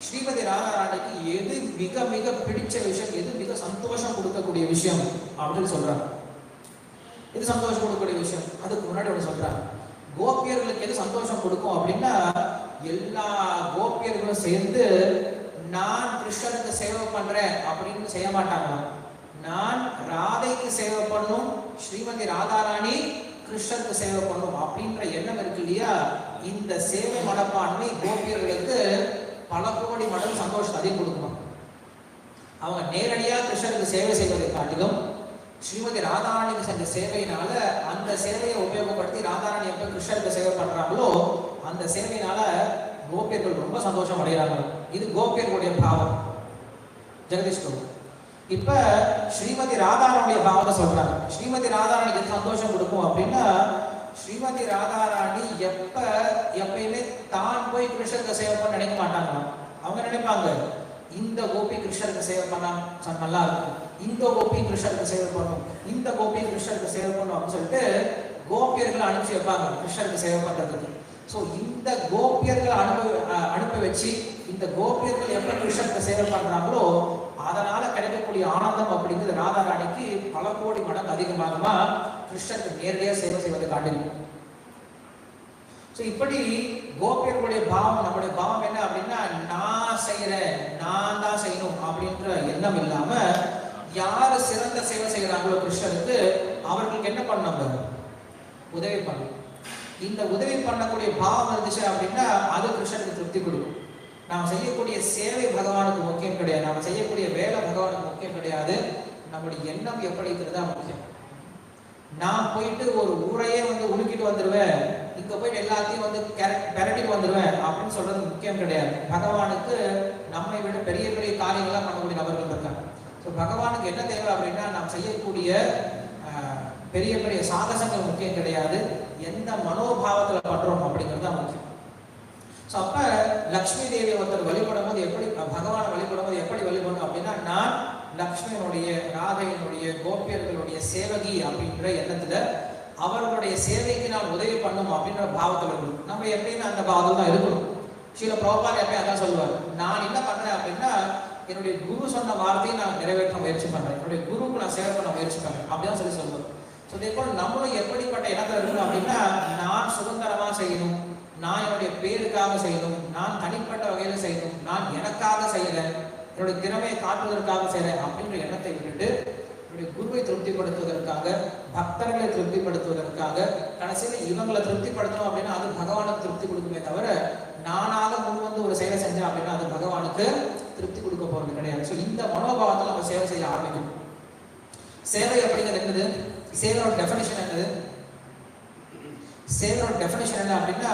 ஸ்ரீமதி ராதாராணிக்கு எது மிக மிக பிடிச்ச விஷயம் எது மிக சந்தோஷம் கொடுக்கக்கூடிய விஷயம் அப்படின்னு சொல்றாங்க. எது சந்தோஷம் கொடுக்கக்கூடிய விஷயம்? அதுக்கு முன்னாடி ஒன்று சொல்றாங்க. கோபியர்களுக்கு எது சந்தோஷம் கொடுக்கும் அப்படின்னா எல்லா கோபியர்களும் சேர்ந்து நான் கிருஷ்ணனுக்கு சேவை பண்றேன் அப்படின்னு செய்ய மாட்டாங்களாம் நான் ராதைக்கு சேவை பண்ணும் ஸ்ரீமதி ராதாராணி கிருஷ்ணனுக்கு சேவை பண்ணும் அப்படின்ற எண்ணம் இருக்கு இல்லையா? இந்த சேவை மனப்பான்மை கோபியர்களுக்கு பல கோடி மடங்கு சந்தோஷத்தை அதிகம் கொடுக்கணும். அவங்க நேரடியாக கிருஷ்ணருக்கு சேவை செய்வதை காட்டிலும் ஸ்ரீமதி ராதாராணிக்கு செஞ்ச சேவையினால அந்த சேவையை உபயோகப்படுத்தி ராதாராணி எப்ப கிருஷ்ணருக்கு சேவை பண்றாங்களோ அந்த சேவையினால கோபியர்கள் ரொம்ப சந்தோஷம் அடைகிறாங்க. இது கோபியர்களுடைய பாவம். ஜெகதீஷ் கௌர் இப்ப ஸ்ரீமதி ராதாராணிய பாவத்தை சொல்றாங்க. ஸ்ரீமதி ராதாராணிக்கு சந்தோஷம் கொடுக்கும் அப்படின்னா ஸ்ரீமதி ராதாராணி எப்ப எப்பயுமே தான் போய் கிருஷ்ணருக்கு சேவை பண்ண நினைக்க மாட்டாங்களாம் அவங்க நினைப்பாங்க இந்த கோபி கிருஷ்ணருக்கு சேவை பண்ணா நல்லா இருக்கும். இந்த கோபி கிருஷ்ணருக்கு சேவை பண்ணும் இந்த கோபி கிருஷ்ணருக்கு சேவை பண்ணும் அப்படின்னு சொல்லிட்டு கோபியர்களை அனுப்பிச்சு வைப்பாங்க கிருஷ்ணருக்கு சேவை பண்றதுக்கு. ஸோ இந்த கோபியர்களை அனுப்ப அனுப்ப வச்சு இந்த கோபியர்கள் எப்ப கிருஷ்ணருக்கு சேவை பண்றாங்களோ அதனால கிடைக்கக்கூடிய ஆனந்தம் அப்படிங்கிறது ராதாராணிக்கு பல கோடி மடங்கு அதிகமாக கிருஷ்ணருக்கு நேரடியாக சேவை செய்வதை காட்டிலும் ஸோ இப்படி கோபியர்களுடைய பாவம் நம்முடைய பாவம் என்ன அப்படின்னா நான் செய்யறேன் நான் தான் செய்யணும் அப்படின்ற எண்ணம் இல்லாம யார் சிறந்த சேவை செய்கிறாங்களோ கிருஷ்ணருக்கு அவர்களுக்கு என்ன பண்ணணும் உதவி பண்ணணும். இந்த உதவி பண்ணக்கூடிய பாவம் இருந்துச்சு அப்படின்னா அது கிருஷ்ணனுக்கு திருப்தி கொடுக்கும். நாம் செய்யக்கூடிய சேவை பகவானுக்கு முக்கியம் கிடையாது. நாம் செய்யக்கூடிய வேலை பகவானுக்கு முக்கியம் கிடையாது. நம்முடைய எண்ணம் எப்படி இருக்கிறதா முக்கியம். நான் போயிட்டு ஒரு ஊரையே வந்து உழுக்கிட்டு வந்துடுவேன் இங்க போயிட்டு எல்லாத்தையும் வந்து பெரட்டிட்டு வந்துடுவேன் அப்படின்னு சொல்றது முக்கியம் கிடையாது. பகவானுக்கு நம்மை விட பெரிய பெரிய காரியங்கள்லாம் பண்ணக்கூடிய நபர்கள் இருக்காங்க. ஸோ பகவானுக்கு என்ன தேவை அப்படின்னா நாம் செய்யக்கூடிய பெரிய பெரிய சாகசங்கள் முக்கியம் கிடையாது. எந்த மனோபாவத்துல பண்றோம் அப்படிங்கிறது தான் முக்கியம். ஸோ அப்ப லக்ஷ்மி தேவி ஒருத்தர் வழிபடும் போது எப்படி பகவானை வழிபடும் போது எப்படி வழிபடணும் அப்படின்னா நான் லக்ஷ்மியனுடைய ராதையனுடைய கோபியர்களுடைய சேவகி அப்படின்ற எண்ணத்துல அவர்களுடைய சேவைக்கு நான் உதவி பண்ணும் அப்படின்ற பாவத்தில் இருக்கணும் நம்ம எப்பயுமே அந்த பாவத்தில் தான் இருக்கணும். சில பிரபால் எப்பயும் அதான் சொல்லுவார். நான் என்ன பண்றேன் அப்படின்னா என்னுடைய குரு சொன்ன வார்த்தையை நான் நிறைவேற்ற முயற்சி பண்றேன். என்னுடைய குருவுக்கு நான் சேவை பண்ண முயற்சி பண்றேன். அப்படிதான் சொல்லி சொல்லுவார். ஸோ இதே போல் நம்மளும் எப்படிப்பட்ட இடத்துல இருக்கணும் அப்படின்னா நான் சுதந்திரமா செய்யணும். நான் என்னுடைய பேருக்காக செய்யணும். நான் தனிப்பட்ட வகையில செய்யணும். நான் எனக்காக செய்யறேன் என்னுடைய திறமையை காட்டுவதற்காக செய்கிறேன் அப்படின்ற எண்ணத்தை விட்டுட்டு என்னுடைய குருவை திருப்திப்படுத்துவதற்காக பக்தர்களை திருப்திப்படுத்துவதற்காக கடைசியில் இவங்களை திருப்திப்படுத்தணும் அப்படின்னா அது பகவானுக்கு திருப்தி கொடுக்குமே தவிர நானாக முன் வந்து ஒரு செயலை செஞ்சேன் அப்படின்னா அது பகவானுக்கு திருப்தி கொடுக்க போறது கிடையாது. ஸோ இந்த மனோபாவத்தில் நம்ம சேவை செய்ய ஆரம்பிக்கணும். சேவை அப்படிங்கிறது என்னது? சேவையோட டெஃபினேஷன் என்னது? சேவையோட டெஃபினேஷன் என்ன அப்படின்னா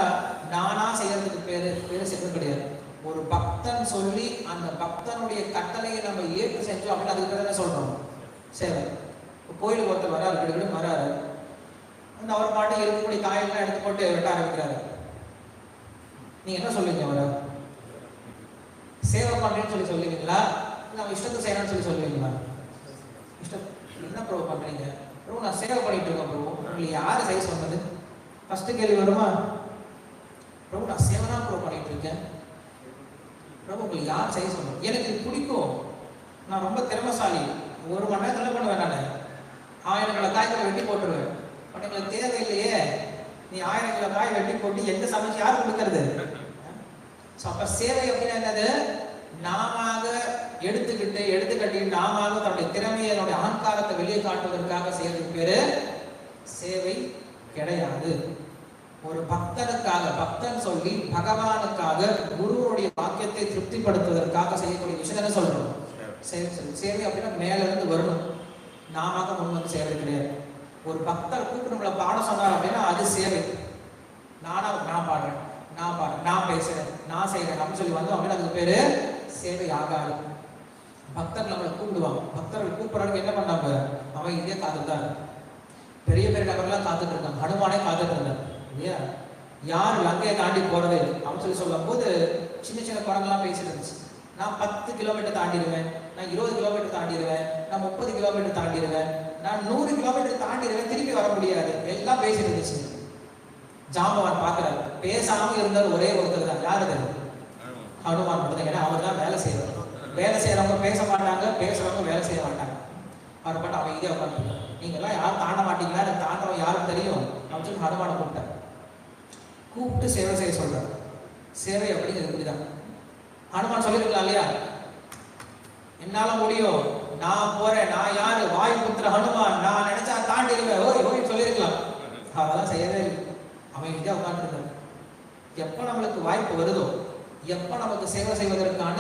நானா செய்யறதுக்கு பேரு பேரு செய்வது கிடையாது. ஒரு பக்தன் சொல்லி அந்த பக்தனுடைய கட்டளையை நம்ம ஏற்று செஞ்சோம் அப்படின்னு அதுக்கு பேர் என்ன சொல்றோம்? சேவை. இப்போ கோயிலுக்கு ஒருத்தர் வராரு கிட்ட வராரு. அந்த அவர் பாட்டு இருக்கக்கூடிய காயெல்லாம் எடுத்து போட்டு வெட்ட ஆரம்பிக்கிறாரு. நீங்க என்ன சொல்லுவீங்க அவரை? சேவை பண்றேன்னு சொல்லி சொல்லுவீங்களா? இல்ல நம்ம இஷ்டத்துக்கு செய்யணும்னு சொல்லி சொல்லுவீங்களா? இஷ்டம் என்ன ப்ரோ பண்றீங்க? ப்ரோ நான் சேவை பண்ணிட்டு இருக்கேன் ப்ரோ உங்களுக்கு யார் செய்ய சொன்னது? ஃபர்ஸ்ட் கேள்வி வருமா? ப்ரோ நான் சேவை தான் ப்ரோ பண்ணிட்டு இருக்கேன். ப்ரோ உங்களுக்கு யார் செய்ய சொல்லணும் எனக்கு இது பிடிக்கும். நான் ரொம்ப திறமைசாலி. ஒரு மணி நேரத்தில் பண்ணுவேன் நான். ஆயிரம் கிலோ காய்கறி வெட்டி போட்டுருவேன். பட் எங்களுக்கு தேவையில்லையே. நீ ஆயிரம் கிலோ காய் வெட்டி போட்டு எந்த சமைச்சு யார் கொடுக்கறது? ஸோ அப்போ சேவை அப்படின்னா என்னது? நாம எடுத்துக்கிட்டு எடுத்துக்கட்டி நாம தன்னுடைய திறமையை தன்னுடைய அகங்காரத்தை வெளியே காட்டுவதற்காக செய்யறதுக்கு பேரு சேவை கிடையாது. ஒரு பக்தனுக்காக பக்தன் சொல்லி பகவானுக்காக குருவனுடைய வாக்கியத்தை திருப்திப்படுத்துவதற்காக செய்யக்கூடிய விஷயம் என்ன சொல்றோம் சேவை அப்படின்னா மேல இருந்து வரணும். நாம முன் வந்து சேவை கிடையாது. ஒரு பக்தர் கூப்பிட்டு நம்மளை பாட சொன்னார் அப்படின்னா அது சேவை. நானா நான் பாடுறேன் நான் பாடுறேன் நான் பேசுறேன் நான் செய்யறேன் அப்படின்னு சொல்லி வந்தோம் அப்படின்னா அதுக்கு பேரு சேவை ஆகாது. பக்தர் நம்மளை கூப்பிடுவாங்க. பக்தர்கள் கூப்பிடுறதுக்கு என்ன பண்ணாங்க? அவன் இதே காத்துட்டு தான். பெரிய பெரிய நபர்லாம் காத்துட்டு இருக்காங்க. ஹனுமானே காத்துட்டு இருந்தாங்க இல்லையா? யார் லங்கையை தாண்டி போறதே இல்லை. அப்படின்னு சொல்லி சொல்லும் போது சின்ன சின்ன குரங்கெல்லாம் பேசிட்டு இருந்துச்சு. நான் பத்து கிலோமீட்டர் தாண்டிடுவேன். நான் இருபது கிலோமீட்டர் தாண்டிடுவேன். நான் முப்பது கிலோமீட்டர் தாண்டிடுவேன். நான் நூறு கிலோமீட்டர் தாண்டிடுவேன். திருப்பி வர முடியாது. எல்லாம் பேசிட்டு இருந்துச்சு. ஜாம்பவான் பார்க்குறாரு. பேசாமல் இருந்தால் ஒரே ஒருத்தர் தான். யார் அது? ஹனுமான் மட்டும் தான். ஏன்னா அவர் தான் வேலை செய்வார் வேலை செய்யறவங்க பேச மாட்டாங்க. பேசுறவங்க வேலை செய்ய மாட்டாங்க. அவர் பாட்டு அவன் இதே உட்காந்து நீங்கள்லாம் யாரும் தாண்ட மாட்டீங்களா? எனக்கு தாண்டவன் யாரும் தெரியும். அப்படின்னு சொல்லி ஹனுமானை கூப்பிட்டேன் கூப்பிட்டு சேவை செய்ய சொல்றாரு. சேவை அப்படிங்கிறது இப்படிதான். ஹனுமான் சொல்லியிருக்கலாம் இல்லையா? என்னால முடியும். நான் போறேன். நான் யாரு? வாயு புத்திர ஹனுமான். நான் நினைச்சா தாண்டிடுவேன். ஓய் ஓய் சொல்லியிருக்கலாம். அதெல்லாம் செய்யவே இல்லை. அவன் இதே உட்காந்துருக்கான் எப்ப நம்மளுக்கு வாய்ப்பு வருதோ எப்ப நமக்கு சேவை செய்வதற்கான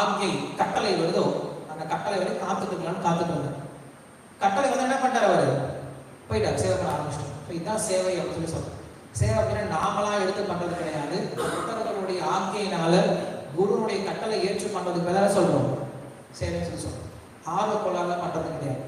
ஆக்கை கட்டளை வருதோ அந்த கட்டளை வரை காத்துக்கலாம்னு இருக்கலாம்னு காத்துட்டு வந்தார் கட்டளை வந்து என்ன பண்ணார் அவர்? போயிட்டார். சேவை பண்ண ஆரம்பிச்சிட்டார். இப்போ இதுதான் சேவை அப்படின்னு சொல்லி சொல்றேன் சேவை அப்படின்னா நாமளா எடுத்து பண்றது கிடையாது. புத்தகங்களுடைய ஆக்கையினால குருனுடைய கட்டளை ஏற்று பண்றதுக்கு பதிலாக சொல்றோம். சேவைன்னு சொல்லி சொல்றோம். ஆர்வ கொள்ளாத பண்றது கிடையாது.